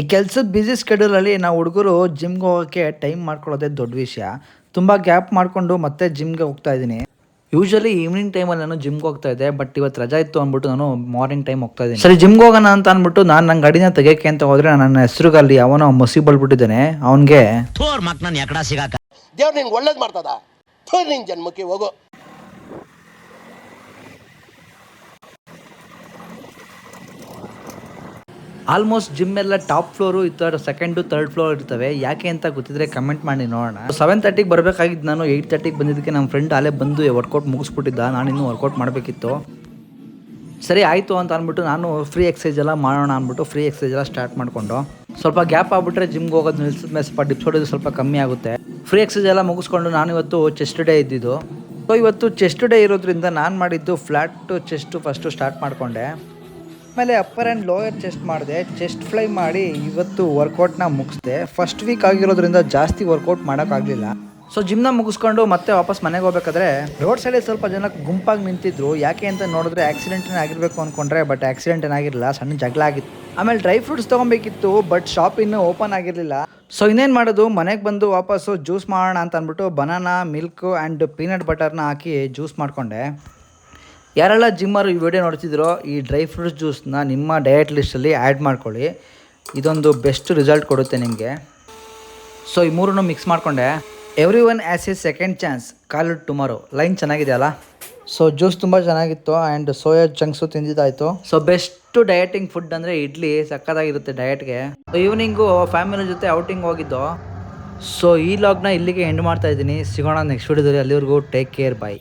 ಈ ಕೆಲಸದ ಬ್ಯುಸಿ ಸ್ಕೆಡ್ಯೂಲಲ್ಲಿ ನಾವು ಹುಡುಗರು ಜಿಮ್ಗೆ ಹೋಗೋಕ್ಕೆ ಟೈಮ್ ಮಾಡ್ಕೊಳ್ಳೋದೇ ದೊಡ್ಡ ವಿಷಯ. ತುಂಬ ಗ್ಯಾಪ್ ಮಾಡಿಕೊಂಡು ಮತ್ತೆ ಜಿಮ್ಗೆ ಹೋಗ್ತಾ ಇದ್ದೀನಿ. ಯೂಶಲಿ ಈವ್ನಿಂಗ್ ಟೈಮಲ್ಲಿ ನಾನು ಜಿಮ್ಗೆ ಹೋಗ್ತಾ ಇದ್ದೆ ಬಟ್ ಇವತ್ತು ರಜಾ ಇತ್ತು ಅಂದ್ಬಿಟ್ಟು ನಾನು ಮಾರ್ನಿಂಗ್ ಟೈಮ್ ಹೋಗ್ತಾ ಇದ್ದೀನಿ. ಸರಿ ಜಿಮ್ಗೆ ಹೋಗೋಣ ಅಂತ ಅಂದ್ಬಿಟ್ಟು ನಾನು ನನ್ನ ಗಾಡಿನ ತೆಗೆಯಕ್ಕೆ ಅಂತ ಹೋದ್ರೆ ನನ್ನ ಹೆಸರುಗಲ್ಲಿ ಅವನೋ ಮಸಿ ಬಳ್ಬಿಟ್ಟಿದ್ದೇನೆ ಅವನಿಗೆ ಥೋರ್ ಮಕ್ ನಾನು ಎಕಡ ಸಿಗಾಕ. ದೇವ್ರು ನಿಂಗೆ ಒಳ್ಳೇದು ಮಾಡ್ತದ. ನಿನ್ ಜನ್ಮಕ್ಕೆ ಹೋಗು. ಆಲ್ಮೋಸ್ಟ್ ಜಿಮ್ ಎಲ್ಲ ಟಾಪ್ ಫ್ಲೋರು ಇತ್ತು ಸೆಕೆಂಡು ತರ್ಡ್ ಫ್ಲೋರ್ ಇರ್ತವೆ. ಯಾಕೆ ಅಂತ ಗೊತ್ತಿದ್ರೆ ಕಮೆಂಟ್ ಮಾಡಿ ನೋಡೋಣ. ಸೆವೆನ್ ತರ್ಟಿಗೆ ಬರಬೇಕಾಗಿದ್ದು ನಾನು ಏಯ್ಟ್ ತರ್ಟಿಗೆ ಬಂದಿದ್ದಕ್ಕೆ ನಮ್ಮ ಫ್ರೆಂಡ್ ಅಲ್ಲೇ ಬಂದು ವರ್ಕೌಟ್ ಮುಗಿಸ್ಬಿಟ್ಟಿದ್ದ. ನಾನು ಇನ್ನೂ ವರ್ಕೌಟ್ ಮಾಡಬೇಕಿತ್ತು. ಸರಿ, ಆಯಿತು ಅಂತ ಅಂದ್ಬಿಟ್ಟು ನಾನು ಫ್ರೀ ಎಕ್ಸಸೈಸ್ ಎಲ್ಲ ಮಾಡೋಣ ಅಂದ್ಬಿಟ್ಟು ಫ್ರೀ ಎಕ್ಸಸೈಸ್ ಎಲ್ಲ ಸ್ಟಾರ್ಟ್ ಮಾಡಿಕೊಂಡು, ಸ್ವಲ್ಪ ಗ್ಯಾಪ್ ಆಗ್ಬಿಟ್ರೆ ಜಿಮ್ಗೆ ಹೋಗೋದು ನಿಲ್ಸಿದ ಮೇಲೆ ಸ್ವಲ್ಪ ಡಿಪ್ಸ್ ಹೊಡೋದು ಸ್ವಲ್ಪ ಕಮ್ಮಿ ಆಗುತ್ತೆ. ಫ್ರೀ ಎಕ್ಸಸೈಸ್ ಎಲ್ಲ ಮುಗಿಸ್ಕೊಂಡು ನಾನು ಇವತ್ತು ಚೆಸ್ಟ್ ಡೇ ಇದ್ದಿದ್ದು. ಸೊ ಇವತ್ತು ಚೆಸ್ಟ್ ಡೇ ಇರೋದ್ರಿಂದ ನಾನು ಮಾಡಿದ್ದು ಫ್ಲಾಟ್ ಚೆಸ್ಟು ಫಸ್ಟು ಸ್ಟಾರ್ಟ್ ಮಾಡಿಕೊಂಡೆ. ಆಮೇಲೆ ಅಪ್ಪರ್ ಆ್ಯಂಡ್ ಲೋಯರ್ ಚೆಸ್ಟ್ ಮಾಡಿದೆ. ಚೆಸ್ಟ್ ಫ್ಲೈ ಮಾಡಿ ಇವತ್ತು ವರ್ಕೌಟ್ನ ಮುಗಿಸ್ದೆ. ಫಸ್ಟ್ ವೀಕ್ ಆಗಿರೋದ್ರಿಂದ ಜಾಸ್ತಿ ವರ್ಕೌಟ್ ಮಾಡೋಕ್ಕಾಗಲಿಲ್ಲ ಸೊ ಜಿಮ್ನ ಮುಗಿಸ್ಕೊಂಡು ಮತ್ತೆ ವಾಪಸ್ ಮನೆಗೆ ಹೋಗ್ಬೇಕಾದ್ರೆ ರೋಡ್ ಸೈಡ್ ಸ್ವಲ್ಪ ಜನ ಗುಂಪಾಗಿ ನಿಂತಿದ್ರು. ಯಾಕೆ ಅಂತ ನೋಡಿದ್ರೆ ಆಕ್ಸಿಡೆಂಟ್ ಆಗಿರಬೇಕು ಅನ್ಕೊಂಡ್ರೆ ಬಟ್ ಆಕ್ಸಿಡೆಂಟ್ ಏನಾಗಿರಲಿಲ್ಲ ಸಣ್ಣ ಜಗಳ ಆಗಿತ್ತು. ಆಮೇಲೆ ಡ್ರೈ ಫ್ರೂಟ್ಸ್ ತೊಗೊಬೇಕಿತ್ತು ಬಟ್ ಶಾಪ್ ಇನ್ನೂ ಓಪನ್ ಆಗಿರಲಿಲ್ಲ. ಸೊ ಇನ್ನೇನು ಮಾಡೋದು? ಮನೆಗೆ ಬಂದು ವಾಪಸ್ಸು ಜ್ಯೂಸ್ ಮಾಡೋಣ ಅಂತ ಅಂದ್ಬಿಟ್ಟು ಬನಾನಾ ಮಿಲ್ಕ್ ಆ್ಯಂಡ್ ಪೀನಟ್ ಬಟರ್ನ ಹಾಕಿ ಜ್ಯೂಸ್ ಮಾಡಿಕೊಂಡೆ. ಯಾರೆಲ್ಲ ಜಿಮ್ಮರು ಈ ವಿಡಿಯೋ ನೋಡ್ತಿದ್ರೋ ಈ ಡ್ರೈ ಫ್ರೂಟ್ಸ್ ಜ್ಯೂಸ್ನ ನಿಮ್ಮ ಡಯಟ್ ಲಿಸ್ಟಲ್ಲಿ ಆ್ಯಡ್ ಮಾಡ್ಕೊಳ್ಳಿ. ಇದೊಂದು ಬೆಸ್ಟ್ ರಿಸಲ್ಟ್ ಕೊಡುತ್ತೆ ನಿಮಗೆ. ಸೊ ಈ ಮೂರನ್ನು ಮಿಕ್ಸ್ ಮಾಡಿಕೊಂಡೆ. Every one as a second chance call tomorrow line ಚೆನ್ನಾಗಿದೆ ಅಲ್ಲ ಸೊ ಜ್ಯೂಸ್ ತುಂಬ ಚೆನ್ನಾಗಿತ್ತು ಆ್ಯಂಡ್ ಸೋಯಾ ಜಂಕ್ಸು ತಿಂದಿದ್ದಾಯಿತು. ಸೊ ಬೆಸ್ಟ್ ಡಯಟಿಂಗ್ ಫುಡ್ ಅಂದರೆ ಇಡ್ಲಿ, ಸಕ್ಕತ್ತಾಗಿರುತ್ತೆ ಡಯಟ್ಗೆ ಈವ್ನಿಂಗು ಫ್ಯಾಮಿಲಿ ಜೊತೆ ಔಟಿಂಗ್ ಹೋಗಿದ್ದು. ಸೊ ಈ ಲಾಗ್ನ ಇಲ್ಲಿಗೆ ಎಂಡ್ ಮಾಡ್ತಾ ಇದ್ದೀನಿ. ಸಿಗೋಣ ನೆಕ್ಸ್ಟ್ ವಿಡಿಯೋದಲ್ಲಿ ಅಲ್ಲಿವರೆಗೂ ಟೇಕ್ ಕೇರ್ ಬೈ